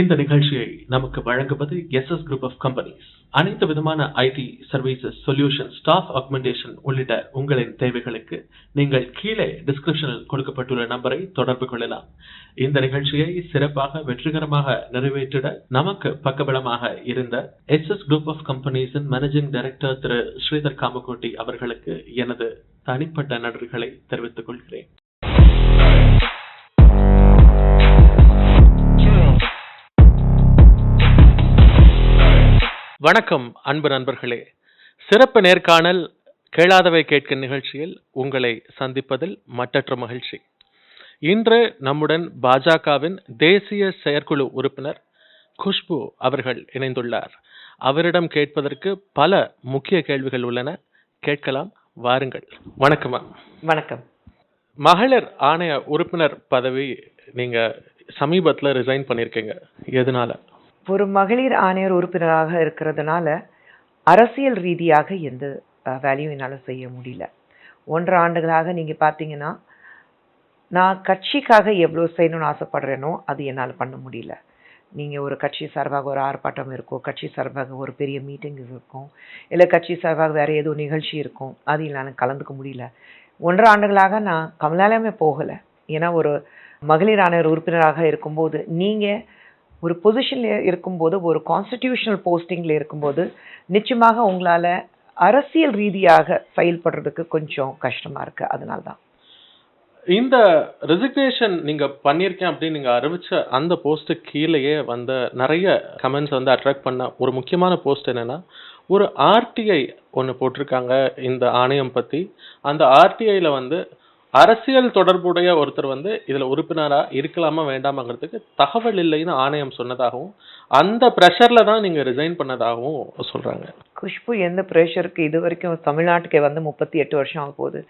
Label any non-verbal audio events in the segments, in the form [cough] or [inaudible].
இந்த நிகழ்ச்சியை நமக்கு வழங்குவது S S group of companies அனைத்து விதமான IT services solution staff augmentation உள்ளிட்ட உங்களின் தேவைகளுக்கு நீங்கள் கீழே டிஸ்கிரிப்ஷனில் கொடுக்கப்பட்டுள்ள நம்பரை தொடர்பு கொள்ளலாம். இந்த நிகழ்ச்சியை சிறப்பாக வெற்றிகரமாக நிறைவேற்றிட நமக்கு பக்கபலமாக இருந்த எஸ் எஸ் குரூப் ஆஃப் கம்பெனிஸின் மேனேஜிங் டைரக்டர் திரு ஸ்ரீதர் காமகோட்டி அவர்களுக்கு எனது தனிப்பட்ட நன்றிகளை தெரிவித்துக் கொள்கிறேன். வணக்கம் அன்பு நண்பர்களே. சிறப்பு நேர்காணல் கேளாதவை கேட்கும் நிகழ்ச்சியில் உங்களை சந்திப்பதில் மட்டற்ற மகிழ்ச்சி. இன்று நம்முடன் பாஜகவின் தேசிய செயற்குழு உறுப்பினர் குஷ்பு அவர்கள் இணைந்துள்ளார். அவரிடம் கேட்பதற்கு பல முக்கிய கேள்விகள் உள்ளன. கேட்கலாம் வாருங்கள். வணக்கம் வணக்கம். மகளிர் ஆணைய உறுப்பினர் பதவி நீங்க சமீபத்துல ரிசைன் பண்ணிருக்கீங்க. எதனால? ஒரு மகளிர் ஆணையர் உறுப்பினராக இருக்கிறதுனால அரசியல் ரீதியாக எந்த வேலையும் என்னால் செய்ய முடியல. ஒன்றரை ஆண்டுகளாக நீங்கள் பார்த்தீங்கன்னா நான் கட்சிக்காக எவ்வளோ செய்யணும்னு ஆசைப்படுறேனோ அது என்னால் பண்ண முடியல. நீங்கள் ஒரு கட்சி சார்பாக ஒரு ஆர்ப்பாட்டம் இருக்கும் கட்சி சார்பாக ஒரு பெரிய மீட்டிங் இருக்கும் இல்லை கட்சி சார்பாக வேறு ஏதோ நிகழ்ச்சி இருக்கும் அது நான் கலந்துக்க முடியல. ஒன்றரை ஆண்டுகளாக நான் கமலாலயமே போகலை. ஏன்னா ஒரு மகளிர் ஆணையர் உறுப்பினராக இருக்கும்போது நீங்கள் ஒரு பொசிஷனில் இருக்கும்போது ஒரு கான்ஸ்டிடியூஷனல் போஸ்டிங்கில் இருக்கும்போது நிச்சயமாக உங்களால் அரசியல் ரீதியாக செயல்படுறதுக்கு கொஞ்சம் கஷ்டமாக இருக்குது அதனால தான் இந்த ரெசிக்னேஷன் நீங்க பண்ணியிருக்கேன் அப்படின்னு நீங்க அறிவிச்ச அந்த போஸ்ட்டு கீழேயே வந்த நிறைய கமெண்ட்ஸ் வந்து அட்ராக்ட் பண்ண ஒரு முக்கியமான போஸ்ட் என்னன்னா ஒரு ஆர்டிஐ ஒன்று போட்டிருக்காங்க இந்த ஆணையம் பற்றி அந்த ஆர்டிஐயில் வந்து அரசியல் தொடர்புடைய ஒருத்தர் வந்து இதில் உறுப்பினராக இருக்கலாமா வேண்டாமாங்கிறதுக்கு தகவல் இல்லைன்னு ஆணையம் சொன்னதாகவும் அந்த ப்ரெஷரில் தான் நீங்கள் ரிசைன் பண்ணதாகவும் சொல்கிறாங்க குஷ்பு எந்த ப்ரெஷருக்கு இது வரைக்கும் தமிழ்நாட்டுக்கு வந்து முப்பத்தி எட்டு வருஷம் ஆக போகுது.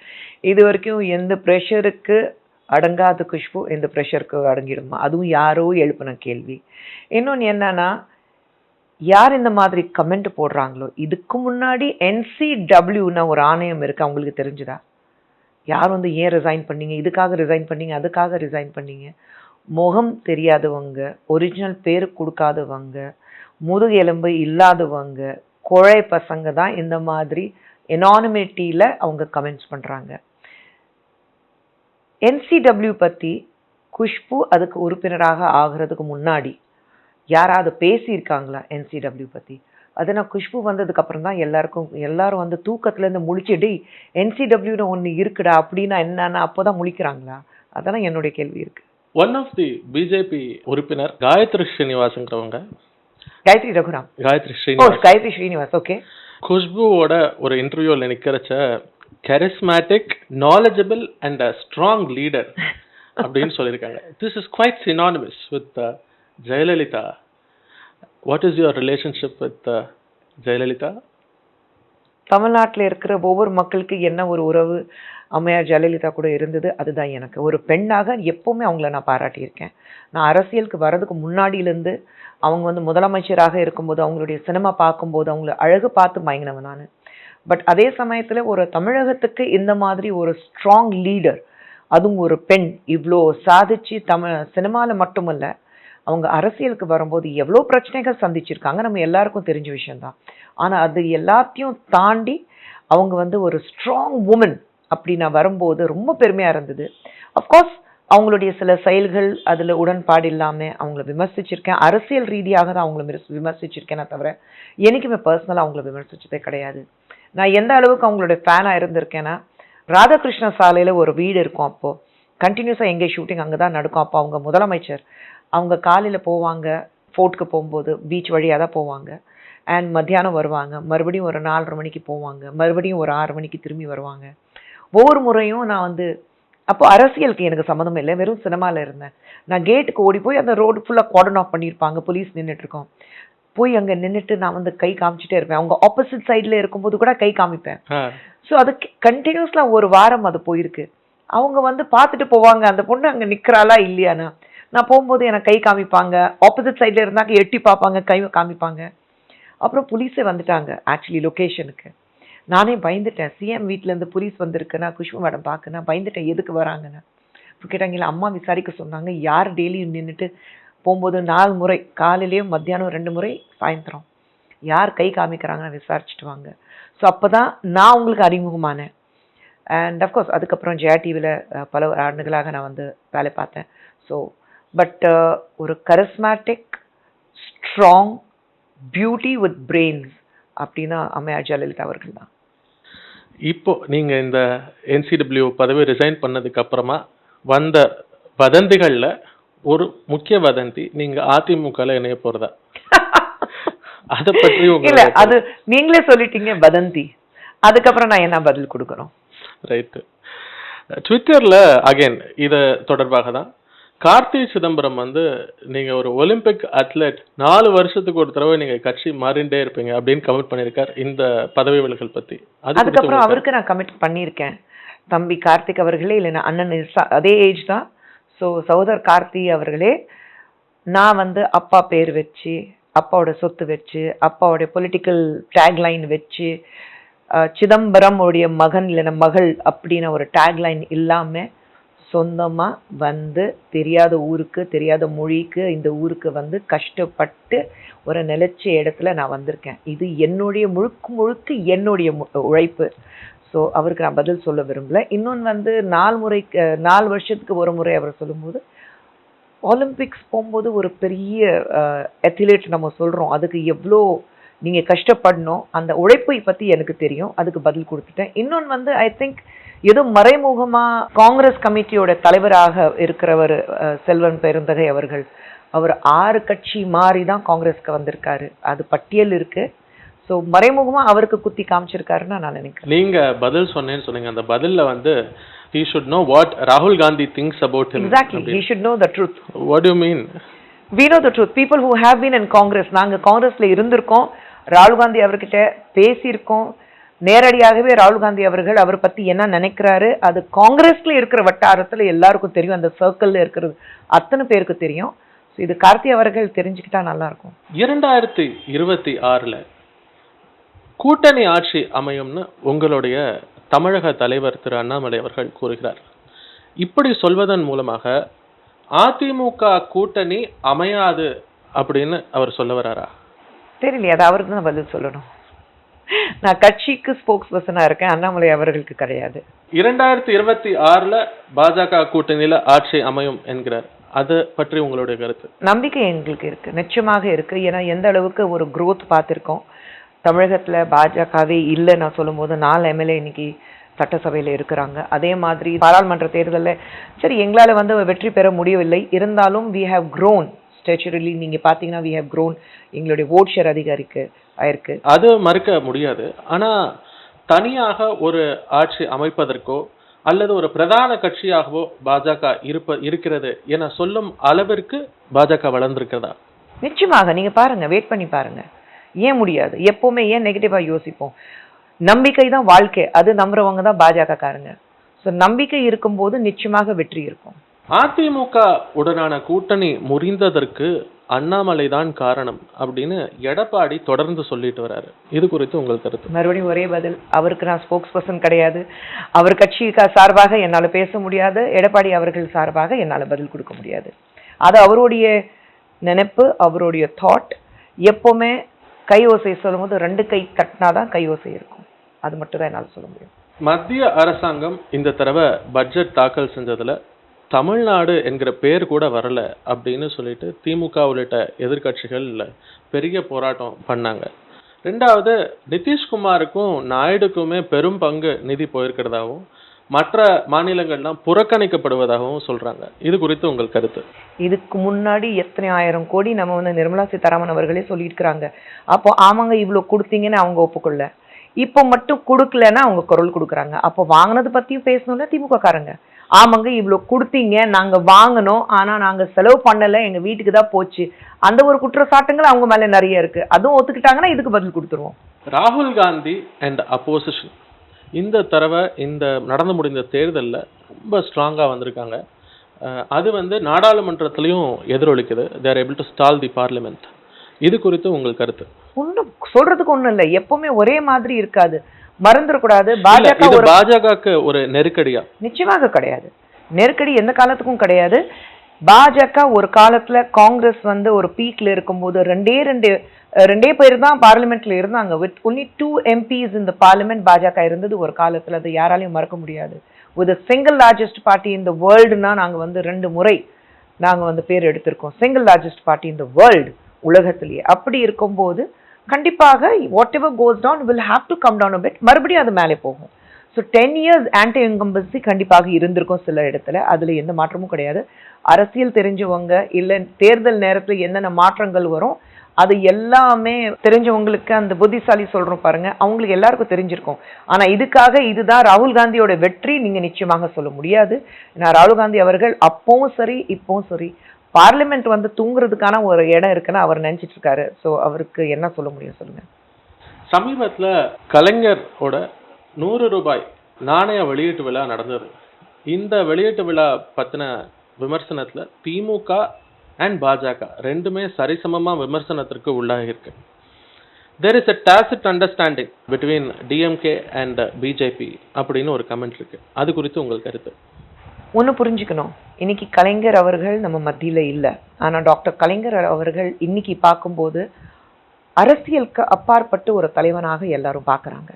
இது வரைக்கும் எந்த ப்ரெஷருக்கு அடங்காத குஷ்பு எந்த ப்ரெஷருக்கு அடங்கிடுமா? அதுவும் யாரோ எழுப்பின கேள்வி. இன்னொன்று என்னன்னா யார் இந்த மாதிரி கமெண்ட் போடுறாங்களோ? இதுக்கு முன்னாடி என்சிடபிள்யூன்னு ஒரு ஆணையம் இருக்குது அவங்களுக்கு தெரிஞ்சுதா? யார் வந்து ஏன் ரிசைன் பண்ணீங்க? இதுக்காக ரிசைன் பண்ணீங்க? அதுக்காக ரிசைன் பண்ணீங்க? முகம் தெரியாதவங்க ஒரிஜினல் பேர் கொடுக்காதவங்க முதுகு எலும்பு இல்லாதவங்க குழை பசங்க தான் இந்த மாதிரி எனானிமிட்டியில் அவங்க கமெண்ட்ஸ் பண்ணுறாங்க என்சிடபிள்யூ பற்றி குஷ்பு அதுக்கு உறுப்பினராக ஆகிறதுக்கு முன்னாடி யாராவது பேசியிருக்காங்களா என்சிடபிள்யூ பற்றி அது நான் குஷ்பு வந்ததுக்கு அப்புறம் தான் எல்லாருக்கும் எல்லாரும் வந்து தூக்கத்துலேருந்து முழிச்சு டேய் என்சிடபிள்யூன்னு ஒன்று இருக்குடா அப்படின்னா என்னன்னா அப்போ தான் முழிக்கிறாங்களா? அதெல்லாம் என்னுடைய கேள்வி இருக்கு. ஒன் ஆஃப் தி பிஜேபி உறுப்பினர் காயத்ரி ஸ்ரீனிவாசங்கிறவங்க காயத்ரி ரகுராம். காயத்ரி ஸ்ரீனிவாஸ். காயத்ரி ஸ்ரீனிவாஸ் ஓகே. குஷ்புவோட ஒரு இன்டர்வியூல நிக்கிறச்ச charismatic knowledgeable and a strong leader அப்படின்னு சொல்லியிருக்காங்க. This is quite synonymous with Jayalalithaa what is your relationship with Jayalalithaa? தமிழ்நாட்டில் இருக்கிற ஒவ்வொரு மக்களுக்கு என்ன ஒரு உறவு அம்மையார் ஜெயலலிதா கூட இருந்தது அதுதான் எனக்கு. ஒரு பெண்ணாக எப்போவுமே அவங்கள நான் பாராட்டியிருக்கேன். நான் அரசியலுக்கு வர்றதுக்கு முன்னாடியிலேருந்து அவங்க வந்து முதலமைச்சராக இருக்கும்போது அவங்களுடைய சினிமா பார்க்கும்போது அவங்கள அழகு பார்த்து மயங்கினவன் நான். பட் அதே சமயத்தில் ஒரு தமிழகத்துக்கு இந்த மாதிரி ஒரு ஸ்ட்ராங் லீடர் அதுவும் ஒரு பெண் இவ்வளோ சாதிச்சு தமிழ் சினிமாவில் மட்டுமல்ல அவங்க அரசியலுக்கு வரும்போது எவ்வளோ பிரச்சனைகள் சந்திச்சிருக்காங்க நம்ம எல்லாருக்கும் தெரிஞ்ச விஷயந்தான் ஆனால் அது எல்லாத்தையும் தாண்டி அவங்க வந்து ஒரு ஸ்ட்ராங் உமன் அப்படி நான் வரும்போது ரொம்ப பெருமையாக இருந்தது. அஃப்கோர்ஸ் அவங்களுடைய சில செயல்கள் அதில் உடன்பாடு இல்லாமல் அவங்கள விமர்சிச்சிருக்கேன். அரசியல் ரீதியாக தான் அவங்கள விமர்சிச்சிருக்கேன் விமர்சிச்சிருக்கேனே தவிர எனக்குமே பர்சனலாக அவங்கள விமர்சித்ததே கிடையாது. நான் எந்த அளவுக்கு அவங்களுடைய ஃபேனாக இருந்திருக்கேன்னா ராதாகிருஷ்ண சாலையில் ஒரு வீடு இருக்கும் அப்போது கண்டினியூஸாக எங்கே ஷூட்டிங் அங்கே தான் நடக்கும். அப்போ அவங்க முதலமைச்சர் அவங்க காலையில் போவாங்க ஃபோர்ட்டுக்கு போகும்போது பீச் வழியாக தான் போவாங்க. அண்ட் மத்தியானம் வருவாங்க. மறுபடியும் ஒரு நாலரை மணிக்கு போவாங்க. மறுபடியும் ஒரு ஆறு மணிக்கு திரும்பி வருவாங்க. ஒவ்வொரு முறையும் நான் வந்து அப்போ அரசியலுக்கு எனக்கு சம்மந்தம் இல்லை. வெறும் சினிமாவில் இருந்தேன். நான் கேட்டுக்கு ஓடி போய் அந்த ரோடு ஃபுல்லாக கார்டன் ஆஃப் பண்ணியிருப்பாங்க. போலீஸ் நின்னுட்டு இருக்கோம். போய் அங்கே நின்னுட்டு நான் வந்து கை காமிச்சிட்டே இருப்பேன். அவங்க ஆப்போசிட் சைடில் இருக்கும்போது கூட கை காமிப்பேன். ஸோ அது கண்டினியூஸ்லாம் ஒரு வாரம் அது போயிருக்கு. அவங்க வந்து பார்த்துட்டு போவாங்க. அந்த பொண்ணு அங்கே நிற்கிறாளா இல்லையானா? நான் போகும்போது எனக்கு கை காமிப்பாங்க. ஆப்போசிட் சைடில் இருந்தாக்க எட்டி பார்ப்பாங்க கை காமிப்பாங்க. அப்புறம் புலீஸே வந்துட்டாங்க ஆக்சுவலி லொக்கேஷனுக்கு நானே பயந்துட்டேன். சிஎம் வீட்டிலேருந்து போலீஸ் வந்திருக்குன்னா குஷ்பு மேடம் பார்க்க பயந்துட்டேன் எதுக்கு வராங்கன்னு. இப்போ கேட்டாங்க இல்லை அம்மா விசாரிக்க சொன்னாங்க யார் டெய்லியும் நின்றுட்டு போகும்போது நாலு முறை காலையிலேயும் மத்தியானம் ரெண்டு முறை சாயந்தரம். யார் கை காமிக்கிறாங்கன்னு விசாரிச்சுட்டு வாங்க. ஸோ அப்போ தான் நான் உங்களுக்கு அறிமுகமானேன். அண்ட் அஃப்கோர்ஸ் அதுக்கப்புறம் ஜெயா டிவியில் பல ஆண்டுகளாக நான் வந்து வேலை பார்த்தேன். ஸோ பட் ஒரு charismatic strong beauty with brains அப்படின்னா அம்மையார் ஜெயலலிதா அவர்கள் தான். இப்போ நீங்க இந்த என்சிடபிள்யூ பதவி ரிசைன் பண்ணதுக்கு அப்புறமா வந்த வதந்திகள்ல ஒரு முக்கிய வதந்தி நீங்க அதிமுகல இணைய போறதா? [laughs] அத பற்றி இல்ல அது நீங்களே சொல்லிட்டீங்க வதந்தி. அதுக்கப்புறம் நான் என்ன பதில் கொடுக்கணும்? ரைட்டு ட்விட்டர்ல அகைன் இது தொடர்பாக தான் கார்த்தி சிதம்பரம் வந்து நீங்க ஒரு ஒலிம்பிக் அத்லெட் நாலு வருஷத்துக்கு ஒரு தடவை நீங்க கட்சி மாறிண்டே இருப்பீங்க அப்படின்னு கமெண்ட் பண்ணியிருக்கார் இந்த பதவி விலகல் பத்தி. அதுக்கப்புறம் அவருக்கு நான் கமிட் பண்ணியிருக்கேன். தம்பி கார்த்திக் அவர்களே இல்லைன்னா அண்ணன் அதே ஏஜ் தான். ஸோ சகோதர் கார்த்தி அவர்களே நான் வந்து அப்பா பேர் வச்சு அப்பாவோட சொத்து வச்சு அப்பாவோட பொலிட்டிக்கல் டேக்லைன் வச்சு சிதம்பரம் உடைய மகன் இல்லைன்னா மகள் அப்படின்னு ஒரு டேக்லைன் இல்லாம சொந்தமாக வந்து தெரியாத ஊருக்கு தெரியாத மொழிக்கு இந்த ஊருக்கு வந்து கஷ்டப்பட்டு ஒரு நிலைச்ச இடத்துல நான் வந்திருக்கேன். இது என்னுடைய முழுக்க முழுக்க என்னுடைய மு- உழைப்பு. ஸோ அவருக்கு நான் பதில் சொல்ல விரும்பல. இன்னொன்று வந்து நாலு முறைக்கு நாலு வருஷத்துக்கு ஒரு முறை அவர் சொல்லும்போது ஒலிம்பிக்ஸ் போகும்போது ஒரு பெரிய அத்லீட் நம்ம சொல்கிறோம் அதுக்கு எவ்வளோ நீங்கள் கஷ்டப்படணும். அந்த உழைப்பை பற்றி எனக்கு தெரியும். அதுக்கு பதில் கொடுத்துட்டேன். இன்னொன்று வந்து ஐ திங்க் ஏதோ மறைமுகமாக காங்கிரஸ் கமிட்டியோட தலைவராக இருக்கிறவர் செல்வன் பெருந்தகை அவர்கள். அவர் ஆறு கட்சி மாறி தான் காங்கிரஸ்க்கு வந்திருக்காரு. அது பட்டியல் இருக்கு. ஸோ மறைமுகமா அவருக்கு குத்தி காமிச்சிருக்காருன்னு நான் நினைக்கிறேன். நீங்க பதில் சொன்னேன்னு சொன்னீங்க அந்த பதில்ல வந்து he should know what ராகுல் Gandhi thinks about him. Exactly he should know the truth. What do you mean? We know the truth. People who have been in Congress நாங்க காங்கிரஸ்ல இருந்திருக்கோம். ராகுல் காந்தி அவர்கிட்ட பேசியிருக்கோம். நேரடியாகவே ராகுல் காந்தி அவர்கள் அவர் பற்றி என்ன நினைக்கிறாரு? அது காங்கிரஸில் இருக்கிற வட்டாரத்தில் எல்லாருக்கும் தெரியும். அந்த சர்க்கிளில் இருக்கிறது அத்தனை பேருக்கு தெரியும். ஸோ இது கார்த்தி அவர்கள் தெரிஞ்சுக்கிட்டா நல்லாயிருக்கும். இரண்டாயிரத்தி இருபத்தி ஆறில் கூட்டணி ஆட்சி அமையும்னு உங்களுடைய தமிழக தலைவர் திரு அண்ணாமலை அவர்கள் கூறுகிறார். இப்படி சொல்வதன் மூலமாக அதிமுக கூட்டணி அமையாது அப்படின்னு அவர் சொல்ல வராரா தெரியலையே அது அவருக்கு தான் பதில் சொல்லணும். நான் கட்சிக்கு ஸ்போக்ஸ் பர்சனாக இருக்கேன் அண்ணாமலை அவர்களுக்கு கிடையாது. இரண்டாயிரத்தி இருபத்தி ஆறுல பாஜக கூட்டணியில ஆட்சி அமையும் என்கிறார். அது பற்றி உங்களுடைய கருத்து? நம்பிக்கை எங்களுக்கு இருக்கு நிச்சயமாக இருக்கு. ஏன்னா எந்த அளவுக்கு ஒரு growth பார்த்திருக்கோம். தமிழகத்துல பாஜகவே இல்லை நான் சொல்லும்போது நாலு எம்எல்ஏ இன்னைக்கு சட்டசபையில இருக்கிறாங்க. அதே மாதிரி பாராளுமன்ற தேர்தல்ல சரி எங்களால வந்து வெற்றி பெற முடியவில்லை. இருந்தாலும் we have grown. ஸ்டேச்சுரலி நீங்க பாத்தீங்கன்னா we have grown எங்களுடைய ஓட் ஷேர் அதிகரிக்கு ஆயிருக்கு. அது மறுக்க முடியாது. ஆனா தனியாக ஒரு ஆட்சி அமைப்பதற்கோ அல்லது ஒரு பிரதான கட்சியாகவோ பாஜக இருப்ப இருக்கிறது என சொல்லும் அளவிற்கு பாஜக வளர்ந்திருக்கிறதா? நிச்சயமாக நீங்க பாருங்க வெயிட் பண்ணி பாருங்க. ஏன் முடியாது? எப்பவுமே ஏன் நெகட்டிவா யோசிப்போம்? நம்பிக்கை தான் வாழ்க்கை. அது நம்புறவங்க தான் பாஜக காரங்க ஸோ நம்பிக்கை இருக்கும்போது நிச்சயமாக வெற்றி இருக்கும். அதிமுக உடனான கூட்டணி முறிந்ததற்கு அண்ணாமலை தான் காரணம் அப்படின்னு எடப்பாடி தொடர்ந்து சொல்லிட்டு வராரு. இது குறித்து உங்கள் கருத்து. மறுபடியும் ஒரே பதில் அவருக்கு நான் ஸ்போக்ஸ் பர்சன் கிடையாது. அவர் கட்சி சார்பாக என்னால பேச முடியாது. எடப்பாடி அவர்கள் சார்பாக என்னால பதில் கொடுக்க முடியாது. அது அவருடைய நினைப்பு அவருடைய தாட் எப்பவுமே கை ஓசை சொல்லும்போது ரெண்டு கை தட்டினாதான் கை ஓசை இருக்கும். அது மட்டும் தான் என்னால் சொல்ல முடியும். மத்திய அரசாங்கம் இந்த தடவை பட்ஜெட் தாக்கல் செஞ்சதுல தமிழ்நாடு என்கிற பேர் கூட வரல அப்படின்னு சொல்லிட்டு திமுக உள்ளிட்ட எதிர்கட்சிகள் பெரிய போராட்டம் பண்ணாங்க. ரெண்டாவது நிதிஷ்குமாருக்கும் நாயுடுக்குமே பெரும் பங்கு நிதி போயிருக்கிறதாகவும் மற்ற மாநிலங்கள்லாம் புறக்கணிக்கப்படுவதாகவும் சொல்றாங்க. இது குறித்து உங்கள் கருத்து. இதுக்கு முன்னாடி எத்தனை ஆயிரம் கோடி நம்ம வந்து நிர்மலா சீதாராமன் அவர்களே சொல்லியிருக்கிறாங்க. அப்போ ஆமாங்க இவ்வளோ கொடுத்தீங்கன்னு அவங்க ஒப்புக்கொள்ள. இப்போ மட்டும் கொடுக்கலன்னா அவங்க குரல் கொடுக்குறாங்க. அப்போ வாங்கினது பற்றியும் பேசணும்ல திமுக காரங்க ஆமாங்க இவ்வளோ கொடுத்தீங்க நாங்க வாங்கினோம் ஆனா நாங்க செலவு பண்ணல எங்க வீட்டுக்கு தான் போச்சு. அந்த ஒரு குற்றச்சாட்டுங்கள் அவங்க மேல நிறைய இருக்கு. அதுவும் ஒத்துக்கிட்டாங்கன்னா இதுக்கு பதில் கொடுத்துருவோம். ராகுல் காந்தி அண்ட் அப்போசிஷன் இந்த தடவை இந்த நடந்து முடிந்த தேர்தல்ல ரொம்ப ஸ்ட்ராங்கா வந்திருக்காங்க. அது வந்து நாடாளுமன்றத்திலையும் எதிரொலிக்குது. They're able to stall the parliament இது குறித்து உங்கள் கருத்து? ஒன்றும் சொல்றதுக்கு ஒண்ணும் இல்லை. எப்பவுமே ஒரே மாதிரி இருக்காது. மறந்துடக்கூடாது பாஜக இது ஒரு பாஜகவுக்கு ஒரு நெருக்கடியா? நிச்சயமாக கிடையாது. நெருக்கடி எந்த காலத்துக்கும் கிடையாது. பாஜக ஒரு காலத்துல காங்கிரஸ் வந்து ஒரு பீக்ல இருக்கும்போது ரெண்டே ரெண்டு ரெண்டே பேர் தான் பார்லிமெண்ட்ல இருந்தாங்க. வித் ஒன்லி டூ எம்பிஸ் இந்த பார்லிமெண்ட் பாஜக இருந்தது ஒரு காலத்துல. அது யாராலையும் மறக்க முடியாது. வித் சிங்கிள் லார்ஜஸ்ட் பார்ட்டி இந்த வேர்ல்டுனா நாங்க வந்து ரெண்டு முறை நாங்க வந்து பேர் எடுத்திருக்கோம். சிங்கிள் லார்ஜஸ்ட் பார்ட்டி இந்த வேர்ல்டு உலகத்திலேயே. அப்படி இருக்கும்போது கண்டிப்பாக whatever goes down will have to come down bit மறுபடியும் அது மேலே போகும். So ten years anti incumbency கண்டிப்பாக இருந்திருக்கும் சில இடத்துல. அதில் எந்த மாற்றமும் கிடையாது. அரசியல் தெரிஞ்சவங்க இல்லை தேர்தல் நேரத்தில் என்னென்ன மாற்றங்கள் வரும் அது எல்லாமே தெரிஞ்சவங்களுக்கு அந்த புத்திசாலி சொல்கிறோம் பாருங்க அவங்களுக்கு எல்லாருக்கும் தெரிஞ்சிருக்கும். ஆனால் இதுக்காக இதுதான் ராகுல் காந்தியோட வெற்றி நீங்கள் நிச்சயமாக சொல்ல முடியாது. ஏன்னா ராகுல் காந்தி அவர்கள் அப்பவும் சரி இப்பவும் சரி. பார்லிமெண்ட் வந்து தூங்குறதுக்கான ஒரு இடம் இருக்குன்னு அவர் நினைச்சிட்டு இருக்காரு ஸோ அவருக்கு என்ன சொல்ல முடியும் சொல்லுங்க. சமீபத்துல கலைஞரோட நூறு ரூபாய் நாணய வெளியீட்டு விழா நடந்தது. இந்த வெளியீட்டு விழா பத்தின விமர்சனத்துல திமுக அண்ட் பாஜக ரெண்டுமே சரிசமமா விமர்சனத்திற்கு உள்ளாகியிருக்கு there is a tacit understanding between DMK and BJP அப்படின்னு ஒரு கமெண்ட் இருக்கு. அது குறித்து உங்கள் கருத்து. ஒன்று புரிஞ்சுக்கணும். இன்னைக்கு கலைஞர் அவர்கள் நம்ம மத்தியில் இல்லை. ஆனால் டாக்டர் கலைஞர் அவர்கள் இன்னைக்கு பார்க்கும்போது அரசியலுக்கு அப்பாற்பட்டு ஒரு தலைவனாக எல்லாரும் பார்க்குறாங்க.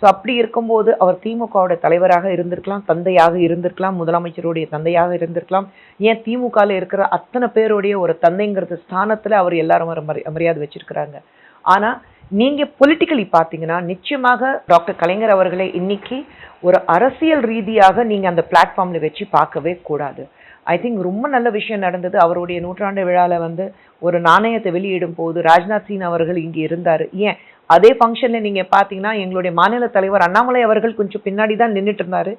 ஸோ அப்படி இருக்கும்போது அவர் திமுகவோட தலைவராக இருந்திருக்கலாம் தந்தையாக இருந்திருக்கலாம் முதலமைச்சருடைய தந்தையாக இருந்திருக்கலாம். ஏன் திமுகவில் இருக்கிற அத்தனை பேருடைய ஒரு தந்தைங்கிறது ஸ்தானத்தில் அவர் எல்லாரும் மரியாதை வச்சிருக்கிறாங்க. ஆனால் நீங்க பொலிட்டிக்கலி பார்த்தீங்கன்னா நிச்சயமாக டாக்டர் கலைஞர் அவர்களை இன்னைக்கு ஒரு அரசியல் ரீதியாக நீங்க அந்த பிளாட்ஃபார்ம்ல வச்சு பார்க்கவே கூடாது. ஐ திங்க் ரொம்ப நல்ல விஷயம் நடந்தது. அவருடைய நூற்றாண்டு விழாவில் வந்து ஒரு நாணயத்தை வெளியிடும் போது ராஜ்நாத் சிங் அவர்கள் இங்கே இருந்தார். ஏன்? அதே ஃபங்க்ஷனில் நீங்கள் பார்த்தீங்கன்னா எங்களுடைய மாநில தலைவர் அண்ணாமலை அவர்கள் கொஞ்சம் பின்னாடி தான் நின்றுட்டு இருந்தார்.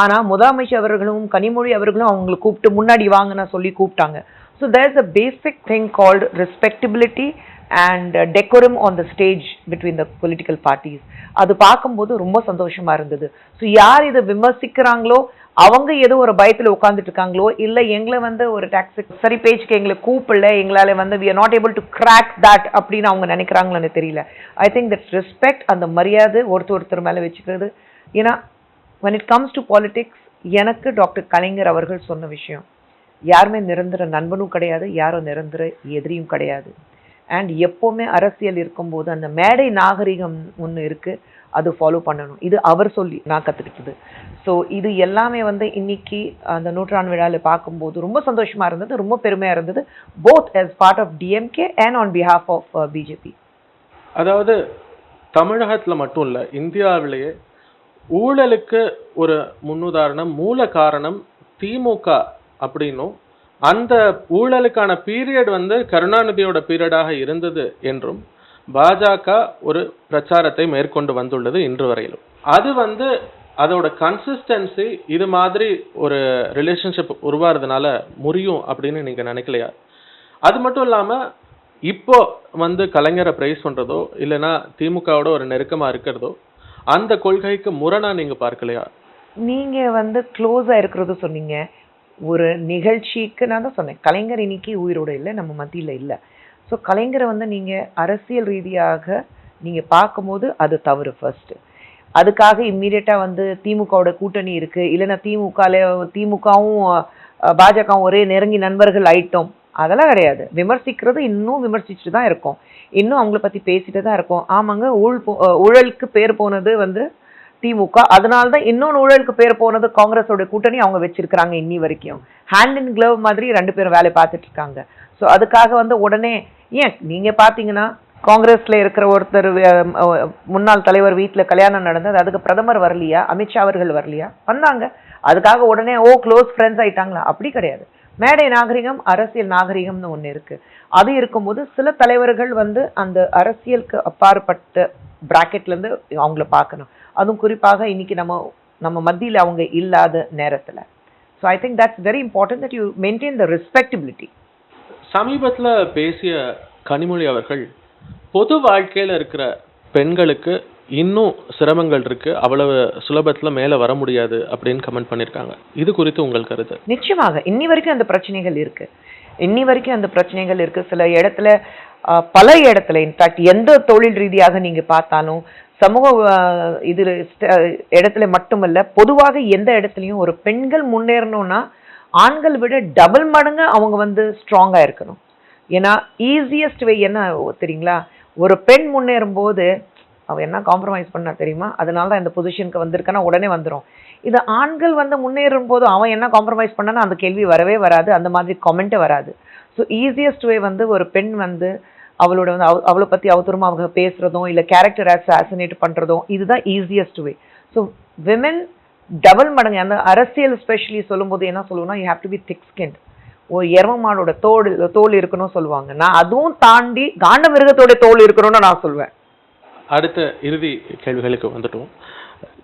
ஆனால் முதலமைச்சர் அவர்களும் கனிமொழி அவர்களும் அவங்களை கூப்பிட்டு முன்னாடி வாங்கன்னு சொல்லி கூப்பிட்டாங்க. So there's a basic thing called respectability and decorum on the stage between the political parties அது பார்க்கும்போது ரொம்ப சந்தோஷமா இருந்தது. ஸோ யார் இதை விமர்சிக்கிறாங்களோ அவங்க ஏதோ ஒரு பயத்தில் உட்காந்துட்டு இருக்காங்களோ இல்லை எங்களை வந்து ஒரு டாக்ஸி சரி பேஜ்க்கு எங்களை கூப்பிடல எங்களால் வந்து we are not able to crack that அப்படின்னு அவங்க நினைக்கிறாங்களோன்னு தெரியல. ஐ திங்க் தட் ரெஸ்பெக்ட் அந்த மரியாதை ஒருத்தர் ஒருத்தர் மேலே வச்சுக்கிறது. ஏன்னா when it comes to politics எனக்கு டாக்டர் கலைஞர் அவர்கள் சொன்ன விஷயம் யாருமே நிரந்தர நண்பனும் கிடையாது யாரும் நிரந்தர எதிரியும் கிடையாது. அண்ட் எப்போவுமே அரசியல் இருக்கும்போது அந்த மேடை நாகரிகம் ஒன்று இருக்குது அது ஃபாலோ பண்ணணும். இது அவர் சொல்லி நான் கற்றுக்கிட்டது ஸோ இது எல்லாமே வந்து இன்னைக்கு அந்த நூற்றாண்டு விழாவில் பார்க்கும்போது ரொம்ப சந்தோஷமாக இருந்தது ரொம்ப பெருமையாக இருந்தது both as part of DMK and on behalf of BJP அதாவது தமிழகத்தில் மட்டும் இல்லை இந்தியாவிலேயே ஊழலுக்கு ஒரு முன்னுதாரணம் மூல காரணம் திமுக அப்படின்னும் அந்த ஊழலுக்கான பீரியட் வந்து கருணாநிதியோட பீரியடாக இருந்தது என்றும் பாஜக ஒரு பிரச்சாரத்தை மேற்கொண்டு வந்துள்ளது இன்று வரையிலும். அது வந்து அதோட கன்சிஸ்டன்சி இது மாதிரி ஒரு ரிலேஷன்ஷிப் உருவாகிறதுனால முறியும் அப்படின்னு நீங்கள் நினைக்கலையா? அது மட்டும் இல்லாமல் இப்போ வந்து கலைஞரை பிரைஸ் பண்ணுறதோ இல்லைன்னா திமுகவோட ஒரு நெருக்கமாக இருக்கிறதோ அந்த கொள்கைக்கு முரணா நீங்கள் பார்க்கலையா? நீங்கள் வந்து க்ளோஸாக இருக்கிறது சொன்னீங்க. ஒரு நிகழ்ச்சிக்கு நான் தான் சொன்னேன் கலைஞர் இன்னைக்கு உயிரோட இல்லை நம்ம மத்தியில் இல்லை. ஸோ கலைஞரை வந்து நீங்கள் அரசியல் ரீதியாக நீங்கள் பார்க்கும்போது அது தவறு ஃபர்ஸ்ட் அதுக்காக இம்மீடியட்டாக வந்து திமுகவோட கூட்டணி இருக்குது இல்லைன்னா திமுகல திமுகவும் பாஜகவும் ஒரே நெருங்கி நண்பர்கள் ஆயிட்டோம். அதெல்லாம் கிடையாது. விமர்சிக்கிறது இன்னும் விமர்சிச்சுட்டு தான் இருக்கும். இன்னும் அவங்கள பற்றி பேசிட்டு தான் இருக்கும். ஆமாங்க ஊழ் போ- ஊழலுக்கு பேர் போனது வந்து திமுக. அதனால தான் இன்னொன்று ஊழலுக்கு பேர் போனது காங்கிரஸோட கூட்டணி அவங்க வச்சிருக்கிறாங்க இன்னி வரைக்கும். ஹேண்ட் இன் கிளவ் மாதிரி ரெண்டு பேரும் வேலை பார்த்துட்டு இருக்காங்க. ஸோ அதுக்காக வந்து உடனே ஏன் நீங்கள் பார்த்தீங்கன்னா காங்கிரஸில் இருக்கிற ஒருத்தர் முன்னாள் தலைவர் வீட்டில் கல்யாணம் நடந்தது அதுக்கு பிரதமர் வரலையா? அமித்ஷா அவர்கள் வரலையா? வந்தாங்க. அதுக்காக உடனே ஓ க்ளோஸ் ஃப்ரெண்ட்ஸ் ஆயிட்டாங்களா? அப்படி கிடையாது. மேடை நாகரிகம் அரசியல் நாகரிகம்னு ஒன்று இருக்குது அது இருக்கும்போது சில தலைவர்கள் வந்து அந்த அரசியலுக்கு அப்பாற்பட்ட பிராக்கெட்லேருந்து அவங்கள பார்க்கணும். அதுவும் குறிப்பாக இன்னைக்கு நம்ம நம்ம மத்தியில அவங்க இல்லாத நேரத்துல. So I think that's very important that you maintain the respectability சமீபத்துல பேசிய கனிமொழி அவர்கள் பொது வாழ்க்கையில இருக்கிற பெண்களுக்கு இன்னும் சிரமங்கள் இருக்கு. அவ்வளவு சுலபத்துல மேல வர முடியாது. அப்படின்னு கமெண்ட் பண்ணிருக்காங்க. இது குறித்து உங்கள் கருத்து? நிச்சயமாக. இன்னி வரைக்கும் அந்த பிரச்சனைகள் இருக்கு. இன்னி வரைக்கும் அந்த பிரச்சனைகள் இருக்கு. சில இடத்துல பல இடத்துல இன்ஃபேக்ட் எந்த தொழில் ரீதியாக நீங்க பார்த்தாலும் சமூக இது இடத்துல மட்டுமல்ல பொதுவாக எந்த இடத்துலையும் ஒரு பெண்கள் முன்னேறணும்னா ஆண்கள் விட டபுள் மடங்கு அவங்க வந்து ஸ்ட்ராங்காக இருக்கணும். ஏன்னா ஈஸியஸ்ட் வே என்ன தெரியுங்களா? ஒரு பெண் முன்னேறும் போது அவள் என்ன காம்ப்ரமைஸ் பண்ணா தெரியுமா? அதனால தான் இந்த பொசிஷனுக்கு வந்திருக்கானா உடனே வந்துடும் இது ஆண்கள் வந்து முன்னேறும் போது அவன் என்ன காம்ப்ரமைஸ் பண்ணானா அந்த கேள்வி வரவே வராது அந்த மாதிரி கமெண்ட்டே வராது. ஸோ ஈஸியஸ்ட் வே வந்து ஒரு பெண் வந்து அவளோட வந்து அவ- அவளை பற்றி அவதூறமா அவங்க பேசுகிறதும் இல்லை கேரக்டர் அசாசினேட் பண்ணுறதும் இதுதான் easiest way so women double மடங்கு அந்த அரசியல் ஸ்பெஷலி சொல்லும்போது என்ன சொல்லுவோம்னா you have to be thick skin ஒரு எரும மாடோட தோல் தோல் இருக்கணும்னு சொல்லுவாங்க. நான் அதுவும் தாண்டி காண்ட மிருகத்தோட தோல் இருக்கணும்னு நான் சொல்வேன். அடுத்த இறுதி கேள்விகளுக்கு வந்துட்டோம்.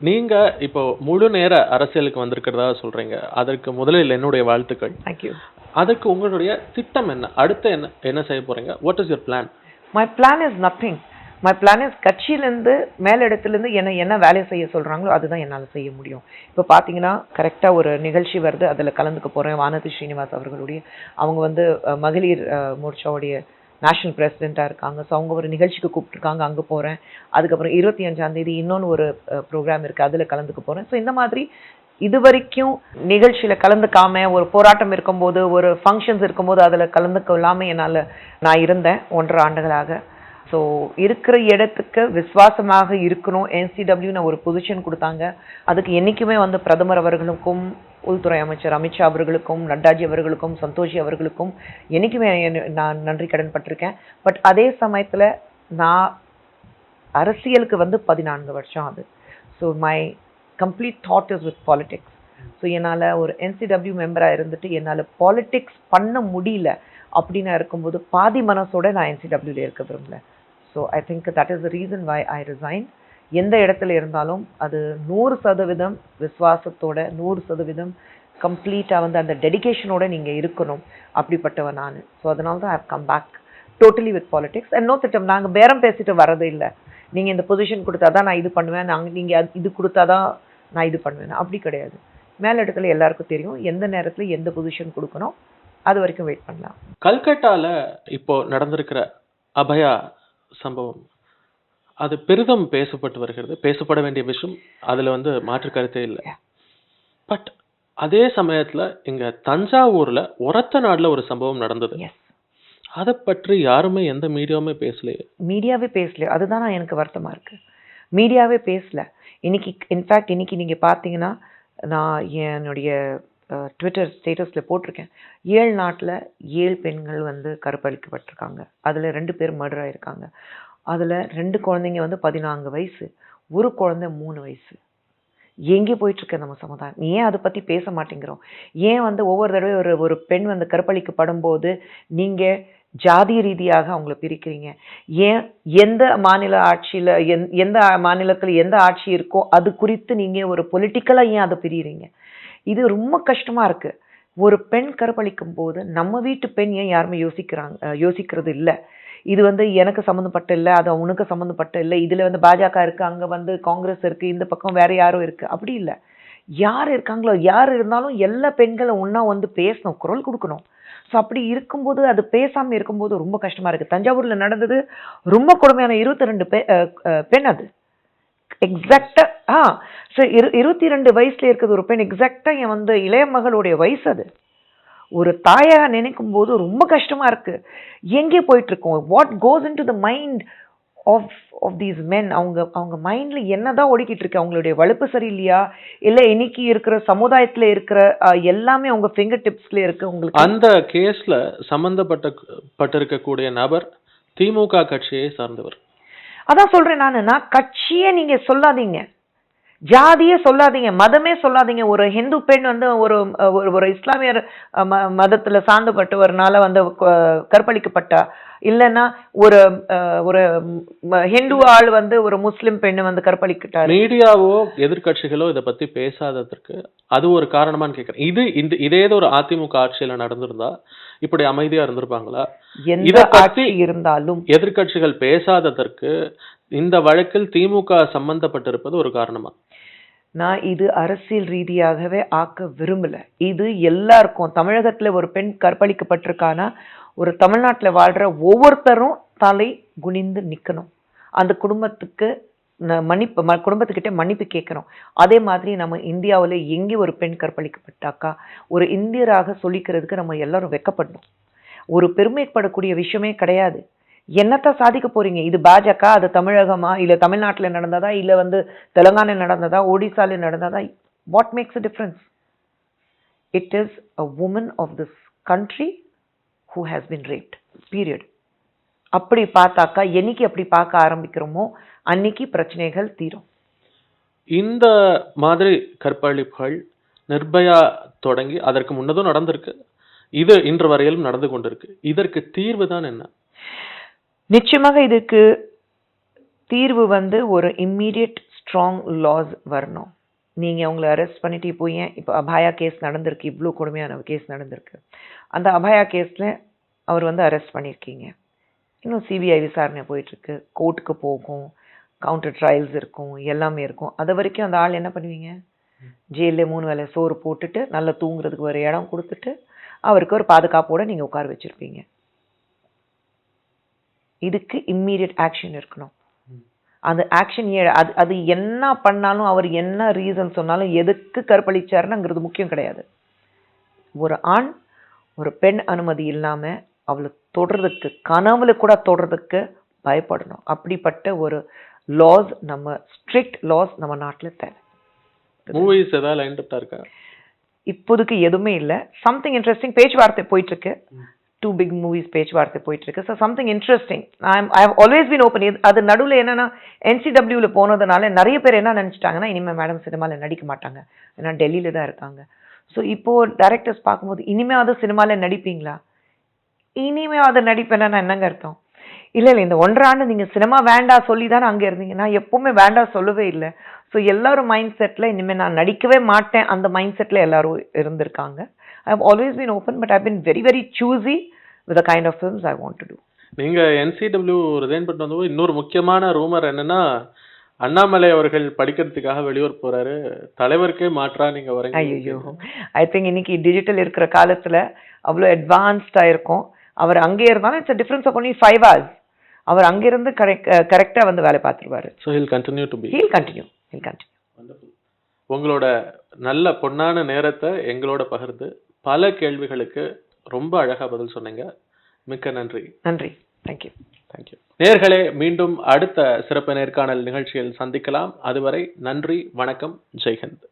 நீங்க இப்போ முழு நேர அரசியலுக்கு வந்திருக்கிறதா சொல்றீங்க. அதற்கு முதலில் என்னுடைய வாழ்த்துக்கள். தேங்க்யூ அதற்கு உங்களுடைய திட்டம் என்ன? அடுத்து என்ன என்ன செய்ய போறீங்க? What is your plan my plan is nothing my plan is கட்சியிலேருந்து மேலிடத்துலேருந்து என்ன என்ன வேலை செய்ய சொல்கிறாங்களோ அதுதான் என்னால் செய்ய முடியும். இப்போ பார்த்தீங்கன்னா கரெக்டாக ஒரு நிகழ்ச்சி வருது. அதில் கலந்துக்க போகிறேன் வானதி ஸ்ரீனிவாஸ் அவர்களுடைய அவங்க வந்து மகளிர் மோர்ச்சாவுடைய நேஷனல் பிரசிடெண்ட்டாக இருக்காங்க. ஸோ அவங்க ஒரு நிகழ்ச்சிக்கு கூப்பிட்ருக்காங்க அங்கே போகிறேன் அதுக்கப்புறம் இருபத்தி அஞ்சாந்தேதி இன்னொன்று ஒரு ப்ரோக்ராம் இருக்குது அதில் கலந்துக்க போகிறேன் ஸோ இந்த மாதிரி இது வரைக்கும் நிகழ்ச்சியில் கலந்துக்காம ஒரு போராட்டம் இருக்கும்போது ஒரு ஃபங்க்ஷன்ஸ் இருக்கும்போது அதில் கலந்துக்க இல்லாமல் என்னால் நான் இருந்தேன் ஒன்றரை ஆண்டுகளாக. ஸோ இருக்கிற இடத்துக்கு விசுவாசமாக இருக்கணும். என்சிடபிள்யூன்னு ஒரு பொசிஷன் கொடுத்தாங்க. அதுக்கு என்றைக்குமே வந்து பிரதமர் அவர்களுக்கும் உள்துறை அமைச்சர் அமித்ஷா அவர்களுக்கும் நட்டாஜி அவர்களுக்கும் சந்தோஷி அவர்களுக்கும் என்றைக்குமே நான் நன்றி கடன் பட்டிருக்கேன். பட் அதே சமயத்தில் நான் அரசியலுக்கு வந்து பதினான்கு வருஷம் அது so my complete thought is with politics so என்னால் ஒரு என்சிடபிள்யூ மெம்பராக இருந்துட்டு என்னால் பாலிடிக்ஸ் பண்ண முடியல. அப்படின்னு இருக்கும்போது பாதி மனசோட நான் என்சிடபிள்யூவில் இருக்க விரும்பல so I think that is the reason why I resign எந்த இடத்துல இருந்தாலும் அது நூறு சதவீதம் விசுவாசத்தோட நூறு சதவீதம் கம்ப்ளீட்டாக வந்து அந்த டெடிகேஷனோட நீங்கள் இருக்கணும். அப்படிப்பட்டவன் நான். ஸோ அதனால தான் I come back totally with politics and no திட்டம் நாங்கள் பேரம் பேசிட்டு வரது இல்லை. நீங்கள் இந்த பொசிஷன் கொடுத்தா தான் நான் இது பண்ணுவேன். நாங்கள் நீங்கள் இது கொடுத்தா தான் நான் இது பண்ணுவேன். அப்படி கிடையாது. மேல் இடத்துல எல்லாருக்கும் தெரியும். எந்த நேரத்தில் எந்த பொசிஷன் கொடுக்கணும். அது வரைக்கும் வெயிட் பண்ணலாம். கல்கட்டால இப்போ நடந்திருக்கிற அபயா சம்பவம். அது பெரிதும் பேசப்பட்டு வருகிறது. பேசப்பட வேண்டிய விஷயம் அதுல வந்து மாற்று கருத்தே இல்லை. பட் அதே சமயத்துல இங்க தஞ்சாவூர்ல ஒரத்த நாடுல ஒரு சம்பவம் நடந்தது. அதை பற்றி யாருமே எந்த மீடியாவுமே பேசலையே. மீடியாவே பேசல அதுதான் நான் எனக்கு வருத்தமாக இருக்குது மீடியாவே பேசல. இன்னைக்கு இன்ஃபேக்ட் இன்னைக்கு நீங்கள் பார்த்தீங்கன்னா நான் என்னுடைய ட்விட்டர் ஸ்டேட்டஸில் போட்டிருக்கேன். ஏழு நாட்டில் ஏழு பெண்கள் வந்து கருப்பளிக்கப்பட்டிருக்காங்க அதில் ரெண்டு பேர் மர்டர் ஆயிருக்காங்க. அதில் ரெண்டு குழந்தைங்க வந்து பதினான்கு வயசு ஒரு குழந்தை மூணு வயசு. எங்கே போயிட்டுருக்கு நம்ம சமுதாயம்? ஏன் அதை பற்றி பேச மாட்டேங்கிறோம்? ஏன் வந்து ஒவ்வொரு தடவை ஒரு ஒரு பெண் வந்து கற்பழிக்கப்படும் போது நீங்கள் ஜாதி ரீதியாக அவங்கள பிரிக்கிறீங்க? ஏன் எந்த மாநில ஆட்சியில் எந் எந்த மாநிலத்தில் எந்த ஆட்சி இருக்கோ அது குறித்து நீங்கள் ஒரு பொலிட்டிக்கலாக ஏன் அதை பிரிகிறீங்க இது ரொம்ப கஷ்டமாக இருக்குது ஒரு பெண் கருப்பளிக்கும் போது நம்ம வீட்டு பெண் ஏன் யாருமே யோசிக்கிறாங்க யோசிக்கிறது இல்லை? இது வந்து எனக்கு சம்மந்தப்பட்ட இல்லை அது அவனுக்கு சம்மந்தப்பட்ட இல்லை இதில் வந்து பாஜக இருக்குது அங்கே வந்து காங்கிரஸ் இருக்குது இந்த பக்கம் வேறு யாரும் இருக்குது அப்படி இல்லை. யார் இருக்காங்களோ யார் இருந்தாலும் எல்லா பெண்களும் ஒன்றா வந்து பேசணும் குரல் கொடுக்கணும். ஸோ அப்படி இருக்கும்போது அது பேசாமல் இருக்கும்போது ரொம்ப கஷ்டமாக இருக்குது தஞ்சாவூரில் நடந்தது ரொம்ப கொடுமையான இருபத்தி ரெண்டு பெண் அது. எக்ஸாக்டாக ஆ. ஸோ இரு இருபத்தி ரெண்டு வயசில் இருக்கிறது ஒரு பெண் எக்ஸாக்டாக என் வந்து இளைய மகளுடைய வயசு அது. ஒரு தாயாக நினைக்கும் போது ரொம்ப கஷ்டமாக இருக்குது எங்கே போயிட்டுருக்கோம்? What goes in to the mind of of these men அவங்க அவங்க மைண்ட்ல என்னதான் ஓடிக்கிட்டு இருக்கு அவங்களுடைய வலுப்பு சரியில்லையா? இல்லை இன்னைக்கு இருக்கிற சமுதாயத்தில் இருக்கிற எல்லாமே அவங்க ஃபிங்கர் டிப்ஸில் இருக்கு உங்களுக்கு? அந்த கேஸில் சம்மந்தப்பட்ட பட்டிருக்கக்கூடிய நபர் திமுக கட்சியை சார்ந்தவர். அதான் சொல்றேன் நானு நான் கட்சியே நீங்க சொல்லாதீங்க. ஜாதியே சொல்லாதீங்க மதமே சொல்லாதீங்க. ஒரு ஹிந்து பெண் வந்து ஒரு ஒரு இஸ்லாமியர் மதத்துல சார்ந்தப்பட்டவர்னால வந்து க- கற்பழிக்கப்பட்டா. இல்லைன்னா ஒரு ஒரு ஹிந்து ஆள் வந்து ஒரு முஸ்லிம் பெண்ணை வந்து கற்பழிக்கிட்டாரு. மீடியாவோ எதிர்க்கட்சிகளோ இத பத்தி பேசாததற்கு அது ஒரு காரணமான்னு கேக்குறேன். இது இந்த இதே ஒரு அதிமுக ஆட்சியில நடந்திருந்தா இப்படி அமைதியா இருந்திருப்பாங்களா? எந்த ஆட்சி இருந்தாலும். எதிர்க்கட்சிகள் பேசாததற்கு இந்த வழக்கில் திமுக சம்பந்தப்பட்டிருப்பது ஒரு காரணமா? நான் இது அரசியல் ரீதியாகவே ஆக்க விரும்பல. இது எல்லாருக்கும் தமிழகத்தில் ஒரு பெண் கற்பழிக்கப்பட்டிருக்கானா ஒரு தமிழ்நாட்டில் வாழ்கிற ஒவ்வொருத்தரும் தலை குனிந்து நிற்கணும் அந்த குடும்பத்துக்கு மன்னிப்பு ம குடும்பத்துக்கிட்ட மன்னிப்பு கேட்குறோம் அதே மாதிரி நம்ம இந்தியாவில் எங்கே ஒரு பெண் கற்பழிக்கப்பட்டாக்கா ஒரு இந்தியராக சொல்லிக்கிறதுக்கு நம்ம எல்லாரும் வெக்கப்படணும். ஒரு பெருமைப்படக்கூடிய விஷயமே கிடையாது. என்னத்தை சாதிக்க போறீங்க? இது பாஜக அது தமிழகமா? இல்ல தமிழ்நாட்டில் நடந்ததா? இல்ல வந்து தெலுங்கானா நடந்ததா? ஒடிசால நடந்ததா? What makes a difference it is a woman of this country who has been raped period அப்படி பார்த்தாக்கா என்னைக்கு அப்படி பார்க்க ஆரம்பிக்கிறோமோ அன்னைக்கு பிரச்சனைகள் தீரும். இந்த மாதிரி கற்பழிப்புகள் நிர்பயா தொடங்கி அதற்கு முன்னதும் நடந்திருக்கு. இது இன்று வரையிலும் நடந்து கொண்டிருக்கு. இதற்கு தீர்வு தான் என்ன? நிச்சயமாக இதுக்கு தீர்வு வந்து ஒரு இம்மீடியட் ஸ்ட்ராங் லாஸ் வரணும். நீங்கள் அவங்கள அரெஸ்ட் பண்ணிட்டு இப்போ ஏன் இப்போ அபாயா கேஸ் நடந்திருக்கு இவ்வளோ கொடுமையான கேஸ் நடந்திருக்கு. அந்த அபாயா கேஸில் அவர் வந்து அரெஸ்ட் பண்ணியிருக்கீங்க. இன்னும் சிபிஐ விசாரணை போயிட்டுருக்கு. கோர்ட்டுக்கு போகும். கவுண்டர் ட்ரையல்ஸ் இருக்கும். எல்லாமே இருக்கும். அது வரைக்கும் அந்த ஆள் என்ன பண்ணுவீங்க? ஜெயிலில் மூணு வேளை சோறு போட்டுட்டு நல்லா தூங்குறதுக்கு ஒரு இடம் கொடுத்துட்டு அவருக்கு ஒரு பாதுகாப்போடு நீங்கள் உட்கார வச்சுருப்பீங்க. இதுக்கு இம்மீடியட் ஆக்ஷன் இருக்கணும். அந்த ஆக்ஷன் அது அது என்ன பண்ணாலும் அவர் என்ன ரீசன் சொன்னாலும் எதுக்கு கற்பழிச்சாருன்னுங்கிறது முக்கியம் கிடையாது. ஒரு ஆண் ஒரு பெண் அனுமதி இல்லாம அவளை தொடுறதுக்கு கனவுல கூட தொடுறதுக்கு பயப்படணும். அப்படிப்பட்ட ஒரு லாஸ் நம்ம ஸ்ட்ரிக்ட் லாஸ் நம்ம நாட்டுல தேவை. மூவிஸ் ஏதாவது லைன் இருக்கா? இப்போதைக்கு எதுவுமே இல்ல. சம்திங் இன்ட்ரெஸ்டிங் பேச்சுவார்த்தை போயிட்டு இருக்கு டூ பிக் மூவிஸ் பேச்சுவார்த்தை போயிட்டு இருக்கு so something interesting I have always been open அது நடுவில் என்னன்னா என்சிடபிள்யூவில் போனதுனால நிறைய பேர் என்ன நினைச்சிட்டாங்கன்னா இனிமே மேடம் சினிமாவில் நடிக்க மாட்டாங்க. ஏன்னா டெல்லியில் தான் இருக்காங்க. ஸோ இப்போ டைரக்டர்ஸ் பார்க்கும்போது இனிமே அது சினிமாவில் நடிப்பீங்களா? இனிமே அதை நடிப்பேன்னா என்னங்க அர்த்தம்? இல்லை இல்லை இந்த ஒன்றரை ஆண்டு நீங்கள் சினிமா வேண்டாம் சொல்லி தானே அங்கே இருந்தீங்க. நான் எப்போவுமே வேண்டாம் சொல்லவே இல்லை. ஸோ எல்லாரும் மைண்ட் செட்டில் இனிமேல் நான் நடிக்கவே மாட்டேன். அந்த மைண்ட் செட்டில் எல்லாரும் இருந்திருக்காங்க. I have always been open but I been very very choosy with kind of films I want to do நீங்க என்சிடபிள்யூ ரிசைன் பண்ணிட்டு வந்தபோது இன்னொரு முக்கியமான ரூமர் என்னன்னா அண்ணாமலை அவர்கள் படிக்கிறதுக்காக வெளியூர் போறாரு. தலைவருக்கே மாற்றா நீங்க வரீங்க ஐயோ ஐ திங்க் இன்னைக்கு டிஜிட்டல் இருக்கிற காலத்துல அவ்வளோ அட்வான்ஸ்டா இருக்கும். அவர் அங்கே இருந்தாலும் it's difference of only five hours அவர் அங்கிருந்து கரெக்ட் கரெக்டா வந்து வேலை பார்த்துருவாரு. So heal continue to be heal continue heal continue உங்களோட நல்ல பொன்னான நேரத்தை எங்களோட பகிர்ந்து பல கேள்விகளுக்கு ரொம்ப அழகா பதில் சொன்னீங்க. மிக்க நன்றி. நன்றி. தேங்க்யூ தேங்க்யூ நேர்களே மீண்டும் அடுத்த சிறப்பு நேர்காணல் நிகழ்ச்சியில் சந்திக்கலாம். அதுவரை நன்றி வணக்கம் ஜெய்ஹிந்த்.